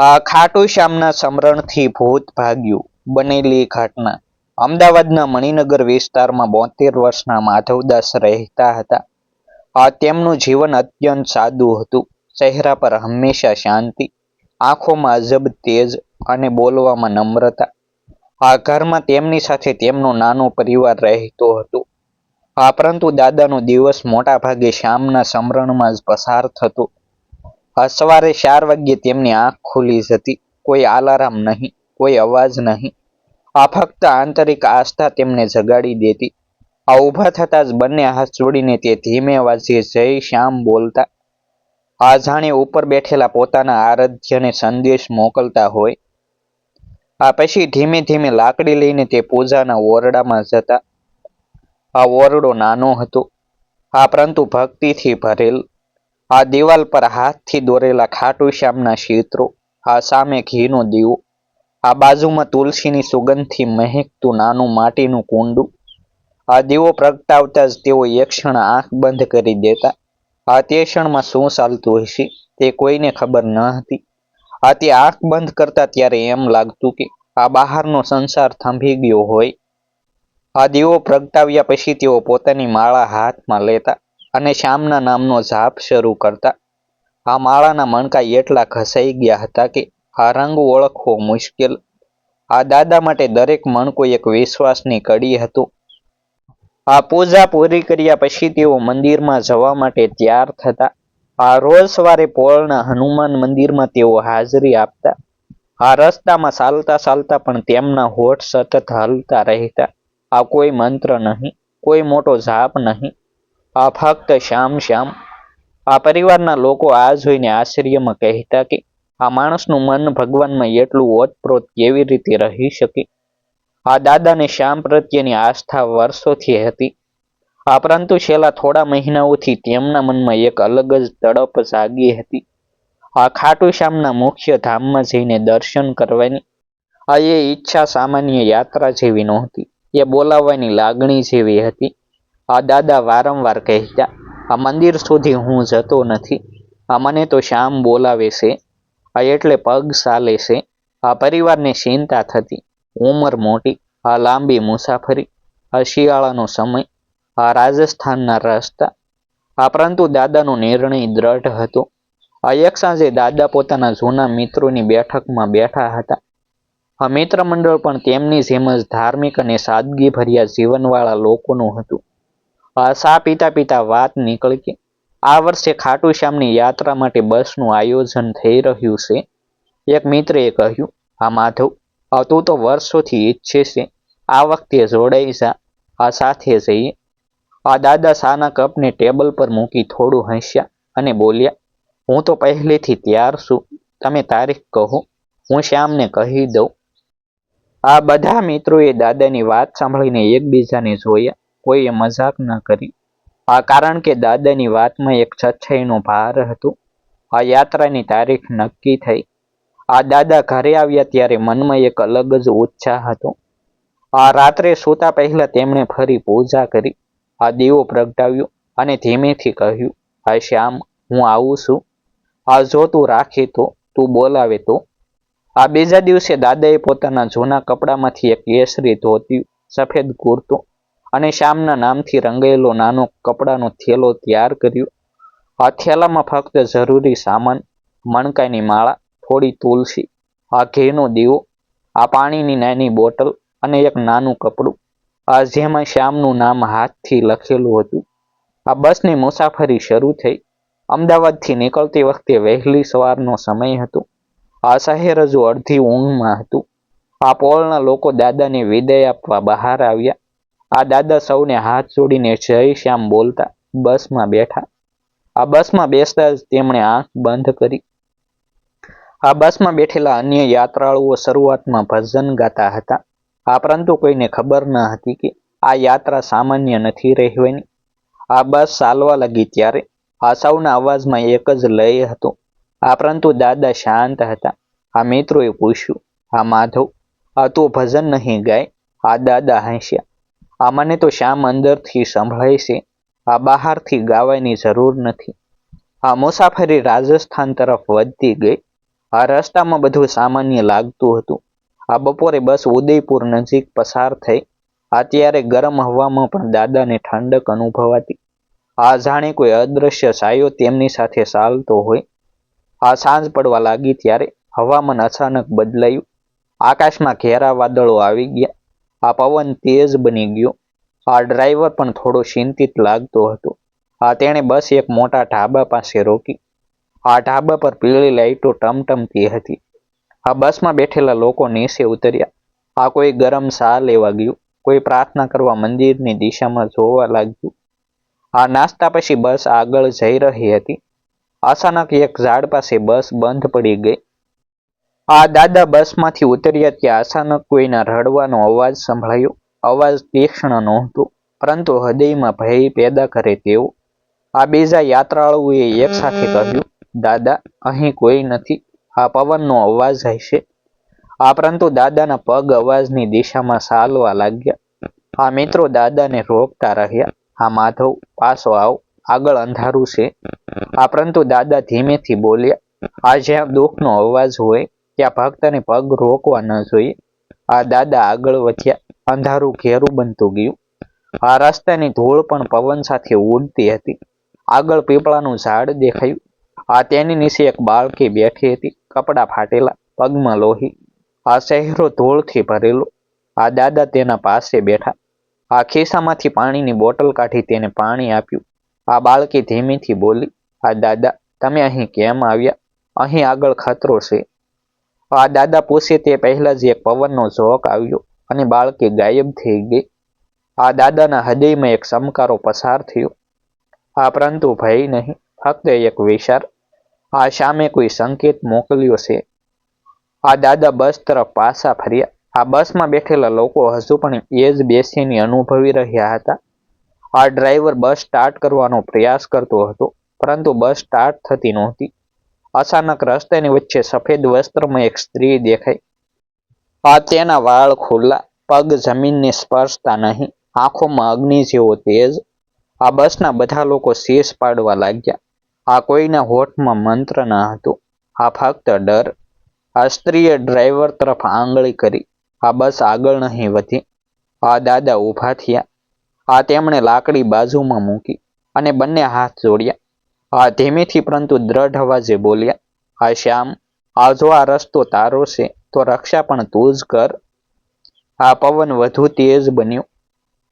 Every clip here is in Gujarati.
ખાટુ શ્યામના સમરણથી ભૂત ભાગ્યું. બનેલી ઘટના. અમદાવાદના મણિનગર વિસ્તારમાં બોતેર વર્ષના માધવદાસ રહેતા હતા. તેમનું જીવન અત્યંત સાદું હતું. ચહેરા પર હંમેશા શાંતિ, આંખોમાં અજબ તેજ અને બોલવામાં નમ્રતા. આ ઘરમાં તેમની સાથે તેમનો નાનો પરિવાર રહેતો હતો. આ પરંતુ દાદાનો દિવસ મોટા ભાગે શામના સમરણમાં જ પસાર થતો. સવારે ચાર વાગ્યે તેમની આંખ ખુલી જતી. કોઈ આલારામ નહીં, કોઈ અવાજ નહીં. આ ફક્ત આંતરિક આસ્થા તેમને જગાડી દેતી. આ ઊભા થતાં જ બંને હાથ જોડીને તે ધીમે અવાજે જય શ્યામ બોલતા. આ જાણે ઉપર બેઠેલા પોતાના આરાધ્યને સંદેશ મોકલતા હોય. આ પછી ધીમે ધીમે લાકડી લઈને તે પૂજાના ઓરડામાં જતા. આ ઓરડો નાનો હતો. આ પરંતુ ભક્તિથી ભરેલ. આ દિવાલ પર હાથથી દોરેલા ખાટુ શ્યામના ચિત્રો આ સામે ઘીનો દીવો, આ બાજુમાં તુલસીની સુગંધથી મહેકતું નાનું માટીનું કુંડું. આ દીવો પ્રગટાવતા જ તેઓ એક ક્ષણ આંખ બંધ કરી દેતા. આ તે ક્ષણમાં શું ચાલતું હશે તે કોઈને ખબર ન હતી. આ તે આંખ બંધ કરતા ત્યારે એમ લાગતું કે આ બહારનો સંસાર થંભી ગયો હોય. આ દીવો પ્રગટાવ્યા પછી તેઓ પોતાની માળા હાથમાં લેતા અને શ્યામના નામનો જાપ શરૂ કરતા. આ માળાના મણકા એટલા ઘસાઈ ગયા હતા કે આ રંગ ઓળખવો મુશ્કેલ. આ દાદા માટે દરેક મણકો એક વિશ્વાસની કડી હતું. આ પૂજા પૂરી કર્યા પછી તેઓ મંદિરમાં જવા માટે તૈયાર થતા. આ રોજ સવારે પોળના હનુમાન મંદિરમાં તેઓ હાજરી આપતા. આ રસ્તામાં ચાલતા ચાલતા પણ તેમના હોઠ સતત હલતા રહેતા. આ કોઈ મંત્ર નહીં, કોઈ મોટો જાપ નહીં. આ ફક્ત શ્યામ શ્યામ. આ પરિવારના લોકો આ જોઈને આશ્ચર્યમાં કહેતા કે, આ માણસનું મન ભગવાનમાં એટલું ઓતપ્રોત કેવી રીતે રહી શકે? આ દાદાને શ્યામ પ્રત્યેની આસ્થા વર્ષોથી હતી. આ પરંતુ છેલ્લા થોડા મહિનાઓથી તેમના મનમાં એક અલગ જ તડપ જાગી હતી. આ ખાટુ શ્યામના મુખ્ય ધામમાં જઈને દર્શન કરવાની, આ એ ઈચ્છા સામાન્ય યાત્રા જેવી નહોતી. એ બોલાવવાની લાગણી જેવી હતી. આ દાદા વારંવાર કહેતા, આ મંદિર સુધી હું જતો નથી. આ મને તો શ્યામ બોલાવે છે. આ એટલે પગ ચાલે છે. આ પરિવારને ચિંતા થતી. ઉંમર મોટી. આ લાંબી મુસાફરી. આ શિયાળાનો સમય. આ રાજસ્થાનના રસ્તા. આ પરંતુ દાદાનો નિર્ણય દ્રઢ હતો. આ એક સાંજે દાદા પોતાના જૂના મિત્રોની બેઠકમાં બેઠા હતા. આ મિત્ર મંડળ પણ તેમની જેમ જ ધાર્મિક અને સાદગી ભર્યા જીવનવાળા લોકોનું હતું. સા પીતા પીતા વાત નીકળી કે આ વર્ષે ખાટુ શ્યામની યાત્રા માટે બસનું આયોજન થઈ રહ્યું છે. એક મિત્રએ કહ્યું આ માધવ તું તો વર્ષોથી ઈચ્છે છે. આ વખતે જોડાઈ જા, આ સાથે જઈએ. આ દાદા સાના કપને ટેબલ પર મૂકી થોડું હસ્યા અને બોલ્યા, હું તો પહેલેથી તૈયાર છું. તમે તારીખ કહો. હું શ્યામને કહી દઉં. આ બધા મિત્રોએ દાદાની વાત સાંભળીને એકબીજાને જોયા. કોઈએ મજાક ન કરી. આ કારણ કે દાદાની વાતમાં એક છછાઈનો ભાર હતો. આ યાત્રાની તારીખ નક્કી થઈ. આ દાદા ઘરે આવ્યા ત્યારે મનમાં એક અલગ જ ઉત્સાહ હતો. આ રાત્રે સૂતા પહેલા તેમણે ફરી પૂજા કરી. આ દીવો પ્રગટાવ્યો અને ધીમેથી કહ્યું આ શ્યામ, હું આવું છું. આ જો તું રાખે તો, તું બોલાવે તો. આ બીજા દિવસે દાદાએ પોતાના જૂના કપડામાંથી એક કેસરી ધોતી, સફેદ કુર્તો અને શ્યામના નામથી રંગાયેલો નાનો કપડાનો થેલો તૈયાર કર્યો. આ થેલામાં ફક્ત જરૂરી સામાન, મણકાની માળા, થોડી તુલસી, આ ઘીનો દીવો, આ પાણીની નાની બોટલ અને એક નાનું કપડું. આ જેમાં શ્યામનું નામ હાથથી લખેલું હતું. આ બસની મુસાફરી શરૂ થઈ. અમદાવાદથી નીકળતી વખતે વહેલી સવારનો સમય હતો. આ શહેર હજુ અડધી ઊંઘમાં હતું. આ પોળના લોકો દાદાને વિદાય આપવા બહાર આવ્યા. આ દાદા સૌને હાથ જોડીને જય શ્યામ બોલતા બસમાં બેઠા. આ બસમાં બેસતા જ તેમણે આંખ બંધ કરી. આ બસમાં બેઠેલા અન્ય યાત્રાળુઓ શરૂઆતમાં ભજન ગાતા હતા. આ પરંતુ કોઈને ખબર ન હતી કે આ યાત્રા સામાન્ય નથી રહેવાની. આ બસ ચાલવા લાગી ત્યારે આ સૌના અવાજમાં એક જ લય હતો. આ પરંતુ દાદા શાંત હતા. આ મિત્રોએ પૂછ્યું આ માધવ, આ તું ભજન નહીં ગાય આ દાદા હસ્યા. આ મને તો શ્યામ અંદરથી સંભળાય છે. આ બહારથી ગાવાની જરૂર નથી. આ મુસાફરી રાજસ્થાન તરફ વધતી ગઈ. આ રસ્તામાં બધું સામાન્ય લાગતું હતું. આ બપોરે બસ ઉદયપુર નજીક પસાર થઈ. અત્યારે ગરમ હવામાં પણ દાદાને ઠંડક અનુભવાતી. આ જાણે કોઈ અદૃશ્ય સાયો તેમની સાથે ચાલતો હોય. આ સાંજ પડવા લાગી ત્યારે હવામાન અચાનક બદલાયું. આકાશમાં ઘેરા વાદળો આવી ગયા. આ પવન તેજ બની ગયો. આ ડ્રાઈવર પણ થોડો ચિંતિત લાગતો હતો. આ તેણે બસ એક મોટા ઢાબા પાસે રોકી. આ ઢાબા પર પીળી લાઈટો ટમટમતી હતી. આ બસમાં બેઠેલા લોકો નીચે ઉતર્યા. આ કોઈ ગરમ સા લેવા ગયું. કોઈ પ્રાર્થના કરવા મંદિરની દિશામાં જોવા લાગ્યું. આ નાસ્તા પછી બસ આગળ જઈ રહી હતી. અચાનક એક ઝાડ પાસે બસ બંધ પડી ગઈ. આ દાદા બસમાંથી ઉતર્યા ત્યાં અચાનક કોઈના રડવાનો અવાજ સંભળાયો. અવાજ તીક્ષ્ણ નહોતો, પરંતુ હૃદયમાં ભય પેદા કરે તેવો. આ બીજા યાત્રાળુઓએ એકસાથે કહ્યું, દાદા, અહીં કોઈ નથી. આ પવનનો અવાજ હશે આ પરંતુ દાદાના પગ અવાજની દિશામાં ચાલવા લાગ્યા. આ મિત્રો, દાદાને રોકતા રહ્યા. હા, માધવ, પાછો આવો. આગળ અંધારું છે. આ પરંતુ દાદા ધીમેથી બોલ્યા. આ જ્યાં દુઃખનો અવાજ હોય ત્યાં ભક્તને પગ રોકવા ન જોઈએ. આ દાદા આગળ વધ્યા. અંધારું ઘેરું બનતું ગયું. આ રસ્તાની ધૂળ પણ પવન સાથે ઉડતી હતી. આગળ પીપળાનું ઝાડ દેખાયું. આ તેની નીચે એક બાળકી બેઠી હતી. કપડાં ફાટેલા, પગમાં લોહી. આ શહેરો ધૂળથી ભરેલો. આ દાદા તેના પાસે બેઠા. આ ખિસ્સામાંથી પાણીની બોટલ કાઢી તેને પાણી આપ્યું. આ બાળકી ધીમીથી બોલી, આ દાદા, તમે અહીં કેમ આવ્યા? અહીં આગળ ખતરો છે. આ દાદા પૂછે તે પહેલા જ એક પવનનો ઝોક આવ્યો અને બાળકી ગાયબ થઈ ગઈ. આ દાદાના હૃદયમાં એક સમકારો પસાર થયો. આ પરંતુ ભય નહીં, ફક્ત એક વિચાર. આ સામે કોઈ સંકેત મોકલ્યો છે. આ દાદા બસ તરફ પાછા ફર્યા. આ બસમાં બેઠેલા લોકો હજુ પણ એ જ બેસીને અનુભવી રહ્યા હતા. આ ડ્રાઈવર બસ સ્ટાર્ટ કરવાનો પ્રયાસ કરતો હતો, પરંતુ બસ સ્ટાર્ટ થતી નહોતી. અચાનક રસ્તાની વચ્ચે સફેદ વસ્ત્રમાં એક સ્ત્રી દેખાઈ. આ તેના વાળ ખુલ્લા, પગ જમીનને સ્પર્શતા નહીં. આંખોમાં અગ્નિ જેવો તેજ. આ બસના બધા લોકો શેષ પાડવા લાગ્યા. આ કોઈના હોઠમાં મંત્ર ન હતો. આ ફક્ત ડર. આ સ્ત્રીએ ડ્રાઈવર તરફ આંગળી કરી. આ બસ આગળ નહીં વધી. આ દાદા ઊભા થયા. આ તેમણે લાકડી બાજુમાં મૂકી અને બંને હાથ જોડ્યા. આ ધીમેથી પરંતુ દ્રઢ અવાજે બોલ્યા આ શ્યામ આ જો આ રસ્તો તારો છે, તો રક્ષા પણ તું જ કર. આ પવન વધુ તેજ બન્યો.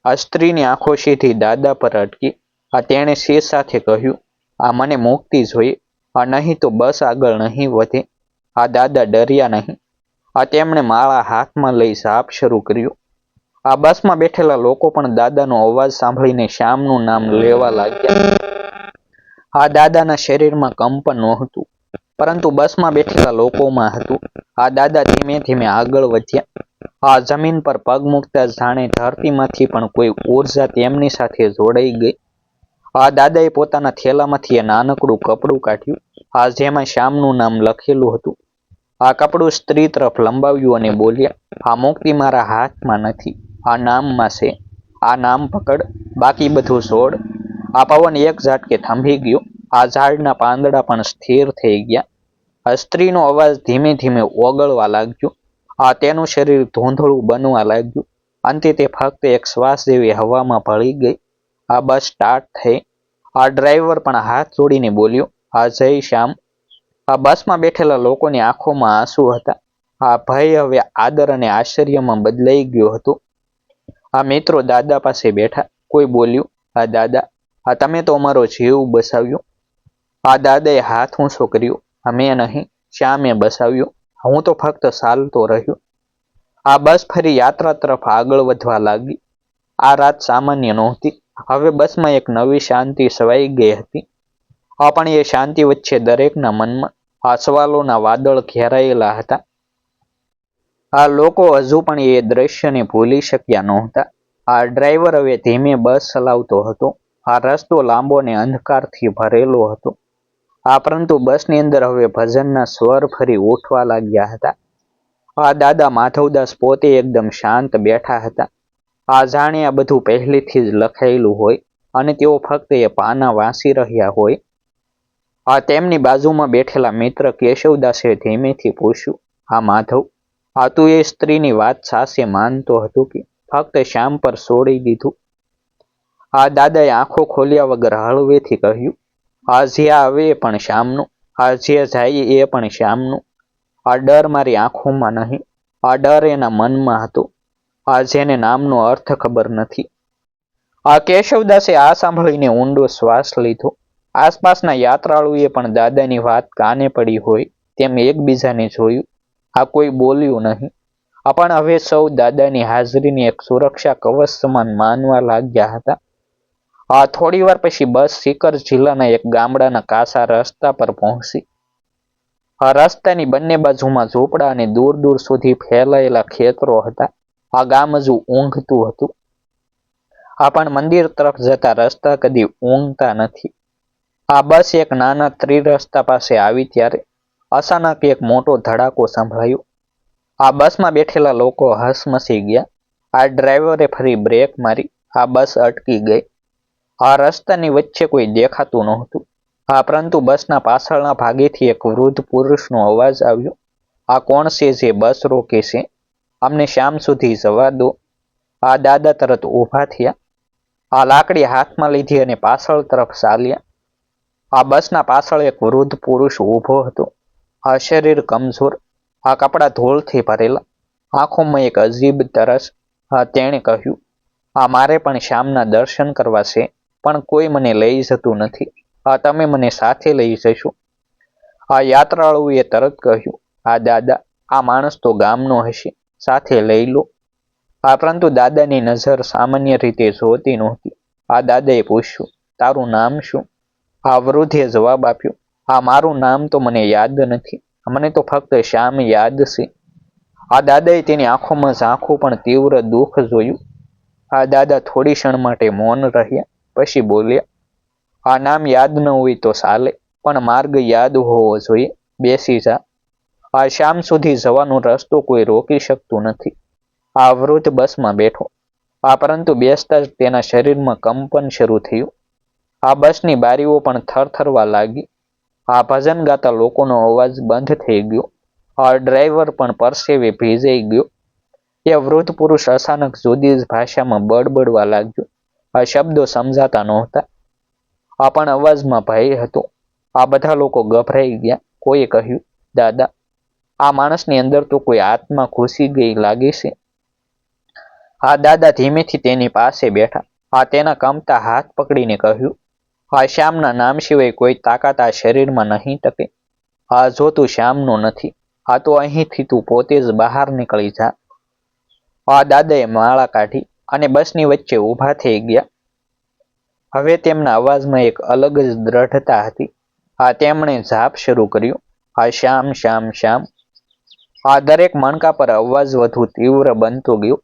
આ સ્ત્રીની આંખો સીધી દાદા પર અટકી. આ તેણે શેષ સાથે કહ્યું, આ મને મુક્તિ જોઈએ, આ નહીં તો બસ આગળ નહીં વધે. આ દાદા ડર્યા નહીં. આ તેમણે માળા હાથમાં લઈ સાપ શરૂ કર્યું. આ બસમાં બેઠેલા લોકો પણ દાદાનો અવાજ સાંભળીને શ્યામનું નામ લેવા લાગ્યા. આ દાદાના શરીરમાં કંપન નહોતું, પરંતુ બસમાં બેઠેલા લોકોમાં હતું. આ દાદા ધીમે ધીમે આગળ વધ્યા. આ જમીન પર પગ મૂકતા જાણે ધરતીમાંથી પણ કોઈ ઊર્જા તેમની સાથે જોડાઈ ગઈ. આ દાદાએ પોતાના થેલામાંથી એ નાનકડું કપડું કાઢ્યું. આ જેમાં શ્યામનું નામ લખેલું હતું. આ કપડું સ્ત્રી તરફ લંબાવ્યું અને બોલ્યા, આ મુક્તિ મારા હાથમાં નથી. આ નામમાં છે. આ નામ પકડ. બાકી બધું છોડ. આ પવન એક ઝાટકે થંભી ગયો. આ ઝાડના પાંદડા પણ સ્થિર થઈ ગયા. સ્ત્રીનો અવાજ ધીમે ધીમે ઓગળવા લાગ્યો. આ તેનું શરીર ધૂંધળું બનવા લાગ્યું. અંતે તે ફક્ત એક શ્વાસ જેવી હવામાં ભળી ગઈ. આ બસ સ્ટાર્ટ થઈ. આ ડ્રાઈવર પણ હાથ જોડીને બોલ્યો, આ જય શ્યામ. આ બસમાં બેઠેલા લોકોની આંખોમાં આંસુ હતા. આ ભય હવે આદર અને આશ્ચર્યમાં બદલાઈ ગયો હતો. આ મિત્રો દાદા પાસે બેઠા. કોઈ બોલ્યું, આ દાદા આ તમે તો અમારો જીવ બસાવ્યો. આ દાદાએ હાથ ઊંચો કર્યો. અમે નહીં શ્યામે બસાવ્યો? હું તો ફક્ત ચાલતો રહ્યો. આ બસ ફરી યાત્રા તરફ આગળ વધવા લાગી. આ રાત સામાન્ય નહોતી. હવે બસમાં એક નવી શાંતિ સવાઈ ગઈ હતી. પણ એ શાંતિ વચ્ચે દરેકના મનમાં આ સવાલોના વાદળ ઘેરાયેલા હતા. આ લોકો હજુ પણ એ દ્રશ્યને ભૂલી શક્યા નહોતા. આ ડ્રાઈવર હવે ધીમે બસ ચલાવતો હતો. આ રસ્તો લાંબો ને અંધકારથી ભરેલો હતો. આ પરંતુ બસની અંદર હવે ભજનના સ્વર ફરી ઉઠવા લાગ્યા હતા. આ દાદા માધવદાસ પોતે એકદમ શાંત બેઠા હતા. આ જાણે આ બધું પહેલેથી જ લખાયેલું હોય અને તેઓ ફક્ત એ પાના વાંચી રહ્યા હોય. આ તેમની બાજુમાં બેઠેલા મિત્ર કેશવદાસે ધીમેથી પૂછ્યું, હા, માધવ આ તું એ સ્ત્રીની વાત સાસે માનતો હતો કે? ફક્ત શ્યામ પર છોડી દીધું. આ દાદાએ આંખો ખોલ્યા વગર હળવેથી કહ્યું આજે આવે એ પણ શ્યામનું આ જે જાય એ પણ શ્યામનું. આ ડર મારી આંખોમાં નહીં, આ ડર એના મનમાં હતો. આ જેને નામનો અર્થ ખબર નથી. આ કેશવદાસે આ સાંભળીને ઊંડો શ્વાસ લીધો. આસપાસના યાત્રાળુએ પણ દાદાની વાત કાને પડી હોય તેમ એકબીજાને જોયું. આ કોઈ બોલ્યું નહીં. આ પણ હવે સૌ દાદાની હાજરીની એક સુરક્ષા કવચ સમાન માનવા લાગ્યા હતા. આ થોડી વાર પછી બસ સિકર જિલ્લાના એક ગામડાના કાસા રસ્તા પર પહોંચી. આ રસ્તાની બંને બાજુમાં ઝૂંપડા અને દૂર દૂર સુધી ફેલાયેલા ખેતરો હતા. આ ગામ હજુ ઊંઘતું હતું. આ પણ મંદિર તરફ જતા રસ્તા કદી ઊંઘતા નથી. આ બસ એક નાના ત્રિરસ્તા પાસે આવી ત્યારે અચાનક એક મોટો ધડાકો સંભળાયો. આ બસમાં બેઠેલા લોકો હસમસી ગયા. આ ડ્રાઈવરે ફરી બ્રેક મારી. આ બસ અટકી ગઈ. આ રસ્તાની વચ્ચે કોઈ દેખાતું નહોતું. આ પરંતુ બસના પાછળના ભાગેથી એક વૃદ્ધ પુરુષનો અવાજ આવ્યો. આ કોણ છે જે બસ રોકે છે? અમને શામ સુધી જવા દો. આ દાદા તરત ઊભા થયા. આ લાકડી હાથમાં લીધી અને પાછળ તરફ ચાલ્યા. આ બસના પાછળ એક વૃદ્ધ પુરુષ ઊભો હતો. આ શરીર કમજોર, આ કપડાં ધોળથી ભરેલા, આંખોમાં એક અજીબ તરસ. તેણે કહ્યું, આ મારે પણ શ્યામના દર્શન કરવા છે. પણ કોઈ મને લઈ જતું નથી. આ તમે મને સાથે લઈ જશો. આ યાત્રાળુએ તરત કહ્યું, આ દાદા, આ માણસ તો ગામનો હશે. સાથે લઈ લો. આ પરંતુ દાદાની નજર સામાન્ય રીતે જોતી નહોતી. આ દાદાએ પૂછ્યું, તારું નામ શું? આ વૃદ્ધે જવાબ આપ્યો, આ મારું નામ તો મને યાદ નથી. મને તો ફક્ત શ્યામ યાદ છે. આ દાદાએ તેની આંખોમાં ઝાંખું પણ તીવ્ર દુઃખ જોયું. આ દાદા થોડી ક્ષણ માટે મૌન રહ્યા. પછી બોલ્યા, આ નામ યાદ ન હોય તો ચાલે, પણ માર્ગ યાદ હોવો જોઈએ. બેસી જા. આ શામ સુધી જવાનો રસ્તો કોઈ રોકી શકતું નથી. આ વૃદ્ધ બસમાં બેઠો. આ પરંતુ બેસતા જ તેના શરીરમાં કંપન શરૂ થયું. આ બસની બારીઓ પણ થરથરવા લાગી. આ ભજન ગાતા લોકોનો અવાજ બંધ થઈ ગયો. આ ડ્રાઈવર પણ પરસેવે ભીજાઈ ગયો. એ વૃદ્ધ પુરુષ અચાનક જુદી જ ભાષામાં બડબડવા લાગ્યો. શબ્દો સમજાતા નહોતા. આ પણ અવાજમાં ભય હતો. આ બધા લોકો ગભરાઈ ગયા. કોઈએ કહ્યું, દાદા, આ માણસની અંદર તો કોઈ આત્મા ઘૂસી ગઈ લાગે છે. આ દાદા ધીમેથી તેની પાસે બેઠા. આ તેના કમતા હાથ પકડીને કહ્યું, આ શ્યામના નામ સિવાય કોઈ તાકાત આ શરીરમાં નહીં ટકે. આ જો તું શ્યામનો નથી, આ તો અહીંથી તું પોતે જ બહાર નીકળી જા. આ દાદાએ માળા કાઢી અને બસની વચ્ચે ઊભા થઈ ગયા. હવે તેમના અવાજમાં એક અલગ જ દ્રઢતા હતી. આ તેમણે ઝાપ શરૂ કર્યું. આ શ્યામ શ્યામ શ્યામ. આ દરેક મણકા પર અવાજ વધુ તીવ્ર બનતો ગયો.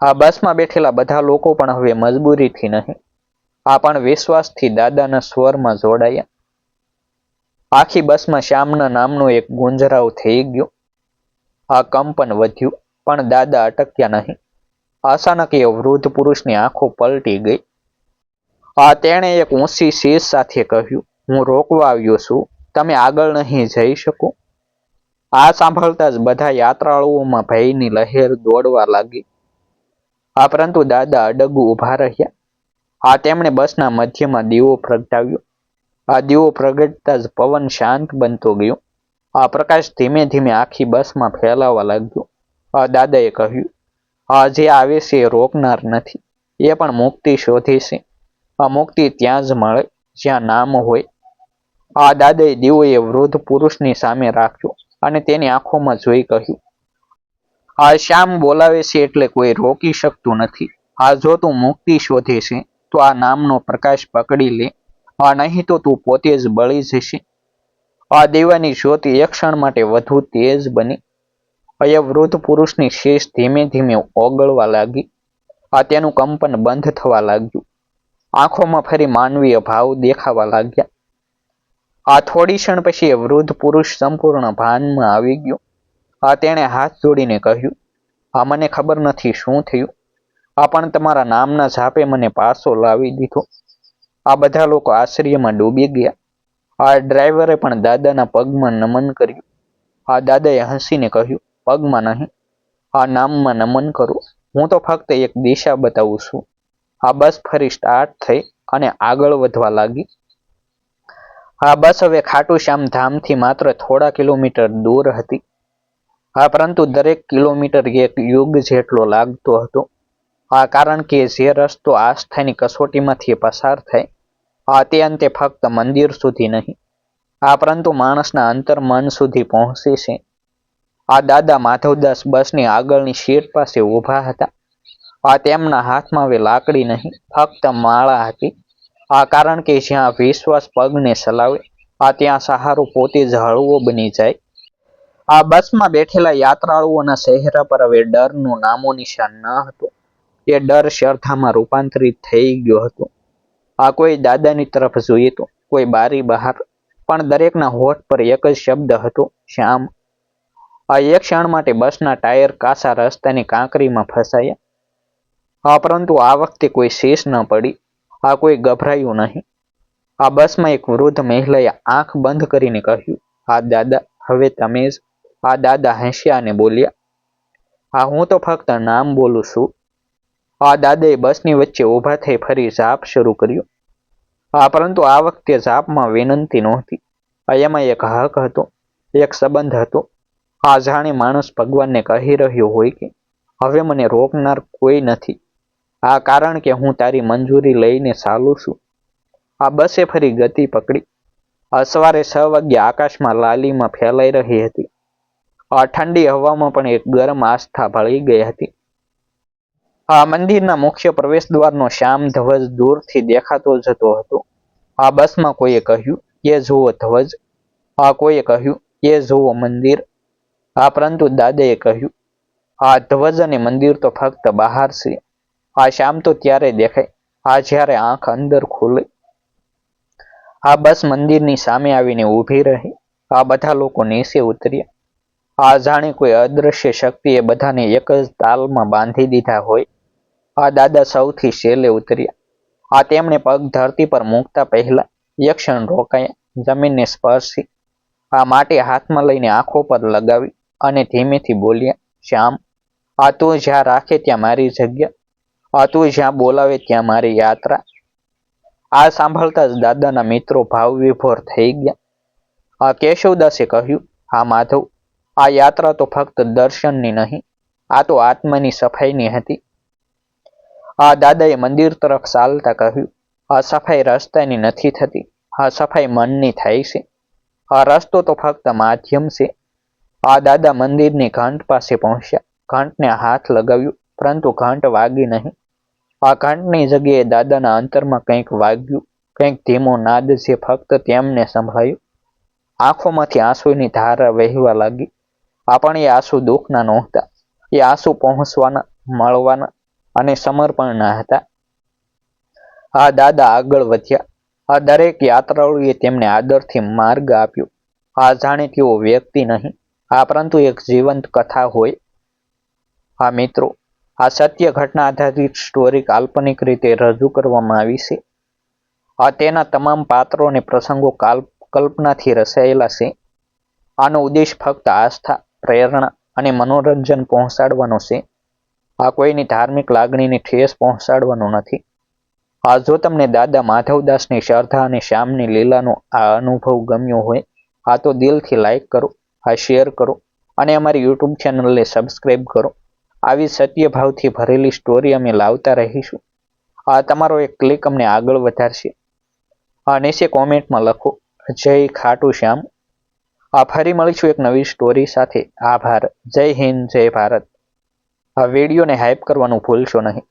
આ બસમાં બેઠેલા બધા લોકો પણ હવે મજબૂરીથી નહીં. આ પણ વિશ્વાસથી દાદાના સ્વરમાં જોડાયા. આખી બસમાં શ્યામના નામનો એક ગુંજરાવ થઈ ગયો. આ કંપન વધ્યું, પણ દાદા અટક્યા નહીં. અચાનક એ વૃદ્ધ પુરુષની આંખો પલટી ગઈ. આ તેણે એક ઊંચી શીશ સાથે કહ્યું, હું રોકવા આવ્યો છું. તમે આગળ નહીં જઈ શકો. આ સાંભળતા જ બધા યાત્રાળુઓમાં ભયની લહેર દોડવા લાગી. આ પરંતુ દાદા અડગુ ઊભા રહ્યા. આ તેમણે બસના મધ્યમાં દીવો પ્રગટાવ્યો. આ દીવો પ્રગટતા જ પવન શાંત બનતો ગયો. આ પ્રકાશ ધીમે ધીમે આખી બસમાં ફેલાવા લાગ્યો. આ દાદાએ કહ્યું જે આવે છે, રોકનાર નથી. એ પણ મુક્તિ શોધે છે આ મુક્તિ ત્યાં જ મળે, જ્યાં નામ હોય. આ દાદાએ દીવોએ વૃદ્ધ પુરુષની સામે રાખ્યો અને તેની આંખોમાં જોઈ કહ્યું, આ શ્યામ બોલાવે છે એટલે કોઈ રોકી શકતું નથી. આ જો તું મુક્તિ શોધે છે તો આ નામનો પ્રકાશ પકડી લે. આ નહીં તો તું પોતે જ બળી જશે. આ દેવાની જ્યોતિ એક ક્ષણ માટે વધુ તેજ બની એ વૃદ્ધ પુરુષની શેષ ધીમે ધીમે ઓગળવા લાગી. આ તેનું કંપન બંધ થવા લાગ્યું. આંખોમાં ફરી માનવીય ભાવ દેખાવા લાગ્યા. આ થોડી ક્ષણ પછી એ વૃદ્ધ પુરુષ સંપૂર્ણ ભાનમાં આવી ગયો. આ તેણે હાથ જોડીને કહ્યું, આ મને ખબર નથી શું થયું. આ પણ તમારા નામના જાપે મને પાસો લાવી દીધો. આ બધા લોકો આશ્ચર્યમાં ડૂબી ગયા. આ ડ્રાઈવરે પણ દાદાના પગમાં નમન કર્યું. આ દાદાએ હસીને કહ્યું પગમાં નહીં. આ નામમાં નમન કરું. હું તો ફક્ત એક દિશા બતાવું છું. આ બસ ફરી સ્ટાર્ટ થઈ અને આગળ વધવા લાગી. આ બસ હવે ખાટુ શ્યામ ધામથી માત્ર થોડા કિલોમીટર દૂર હતી. હા, પરંતુ દરેક કિલોમીટર એક યુગ જેટલો લાગતો હતો. આ કારણ કે જે રસ્તો આસ્થાની કસોટીમાંથી પસાર થાય, આ તે અંતે ફક્ત મંદિર સુધી નહીં. આ પરંતુ માણસના અંતર મન સુધી પહોંચે છે. આ દાદા માધવદાસ બસની આગળની સીટ પાસે ઊભા હતા. આ તેમના હાથમાં હવે લાકડી નહીં, ફક્ત માળા હતી. આ કારણ કે જ્યાં વિશ્વાસ પગને સલાવે આ ત્યાં સહારો પોતે જ હળવો બની જાય. આ બસમાં બેઠેલા યાત્રાળુઓના ચહેરા પર હવે ડરનું નામો નિશાન ન હતું. એ ડર શ્રદ્ધામાં રૂપાંતરિત થઈ ગયો હતો. આ કોઈ દાદાની તરફ જોઈએ તો કોઈ બારી બહાર, પણ દરેકના હોઠ પર એક જ શબ્દ હતો, શ્યામ. આ એક ક્ષણ માટે બસના ટાયર કાસા રસ્તાની કાંકરીમાં ફસાયા. આ પરંતુ આ વખતે કોઈ શેષ ન પડી. આ કોઈ ગભરાયું નહીં. આ બસમાં એક વૃદ્ધ મહિલાએ આંખ બંધ કરીને કહ્યું આ દાદા, હવે તમે જ આ દાદા હસ્યા અને બોલ્યા. હા, હું તો ફક્ત નામ બોલું છું. આ દાદાએ બસની વચ્ચે ઊભા થઈ ફરી જાપ શરૂ કર્યું. હા, પરંતુ આ વખતે જાપમાં વિનંતી નહોતી. આ એમાં એક હક હતો, એક સંબંધ હતો. આ જાણે માણસ ભગવાનને કહી રહ્યો હોય કે, હવે મને રોકનાર કોઈ નથી. આ કારણ કે હું તારી મંજૂરી લઈને ચાલું છું. આ બસે ફરી ગતિ પકડી. અસવારે છ વાગ્યે આકાશમાં લાલીમાં ફેલાઈ રહી હતી. આ ઠંડી હવામાં પણ એક ગરમ આસ્થા ભળી ગઈ હતી. આ મંદિરના મુખ્ય પ્રવેશ દ્વારનો શ્યામ ધ્વજ દૂરથી દેખાતો જતો હતો. આ બસમાં કોઈએ કહ્યું, એ જુઓ ધ્વજ. આ કોઈએ કહ્યું, એ જુઓ મંદિર. આ પરંતુ દાદાએ કહ્યું, આ ધ્વજ અને મંદિર તો ફક્ત બહાર છે. આ શ્યામ તો ત્યારે દેખાય. આ જ્યારે આંખ અંદર ખુલે. આ બસ મંદિરની સામે આવીને ઊભી રહી. આ બધા લોકો નીચે ઉતર્યા. આ જાણે કોઈ અદ્રશ્ય શક્તિએ બધાને એક જ તાલમાં બાંધી દીધા હોય. આ દાદા સૌથી શેલે ઉતર્યા. આ તેમણે પગ ધરતી પર મૂકતા પહેલા એક ક્ષણ રોકાયા, જમીનને સ્પર્શી. આ માટે હાથમાં લઈને આંખો પર લગાવી. અને ધીમેથી બોલ્યા, શ્યામ, આ તું જ્યાં રાખે ત્યાં મારી જગ્યા. આ તું જ્યાં બોલાવે ત્યાં મારી યાત્રા. આ સાંભળતા જ દાદાના મિત્રો ભાવ વિભોર થઈ ગયા. આ કેશવદાસે કહ્યું, હા, માધવ, આ યાત્રા તો ફક્ત દર્શનની નહીં, આ તો આત્માની સફાઈની હતી. આ દાદાએ મંદિર તરફ ચાલતા કહ્યું, આ સફાઈ રસ્તાની નથી થતી, આ સફાઈ મનની થાય છે. આ રસ્તો તો ફક્ત માધ્યમ છે આ દાદા મંદિરની ઘાંટ પાસે પહોંચ્યા. ઘાંટને હાથ લગાવ્યું, પરંતુ ઘાંટ વાગી નહીં. આ ઘાંટની જગ્યાએ દાદાના અંતરમાં કંઈક વાગ્યું, કંઈક ધીમો નાદ જે ફક્ત તેમને સંભળાયું. આંખોમાંથી આંસુની ધારા વહેવા લાગી. આપણે એ આંસુ દુઃખના નહોતા. એ આંસુ પહોંચવાના, મળવાના અને સમર્પણના હતા. આ દાદા આગળ વધ્યા. આ દરેક યાત્રાળુએ તેમને આદરથી માર્ગ આપ્યો. આ જાણે તેઓ વ્યક્તિ નહીં. આ પરંતુ એક જીવંત કથા હોય. આ મિત્રો, આ સત્ય ઘટના આધારિત સ્ટોરી કાલ્પનિક રીતે રજૂ કરવામાં આવી છે. આ તેના તમામ પાત્રો અને પ્રસંગો કાલ્પ કલ્પનાથી રચાયેલા છે. આનો ઉદ્દેશ ફક્ત આસ્થા, પ્રેરણા અને મનોરંજન પહોંચાડવાનો છે. આ કોઈની ધાર્મિક લાગણીની ઠેસ પહોંચાડવાનો નથી. આ જો તમને દાદા માધવદાસની શ્રદ્ધા અને શ્યામની લીલાનો આ અનુભવ ગમ્યો હોય આ તો દિલથી લાઈક કરો. આ શેર કરો અને અમારી યુટ્યુબ ચેનલને સબસ્ક્રાઈબ કરો. આવી સત્યભાવથી ભરેલી સ્ટોરી અમે લાવતા રહીશું. આ તમારો એક ક્લિક અમને આગળ વધારશે. આ નીચે કોમેન્ટમાં લખો, જય ખાટુ શ્યામ. આ ફરી મળીશું એક નવી સ્ટોરી સાથે. આભાર. જય હિન્દ, જય ભારત. આ વિડીયોને હાઇપ કરવાનું ભૂલશો નહીં.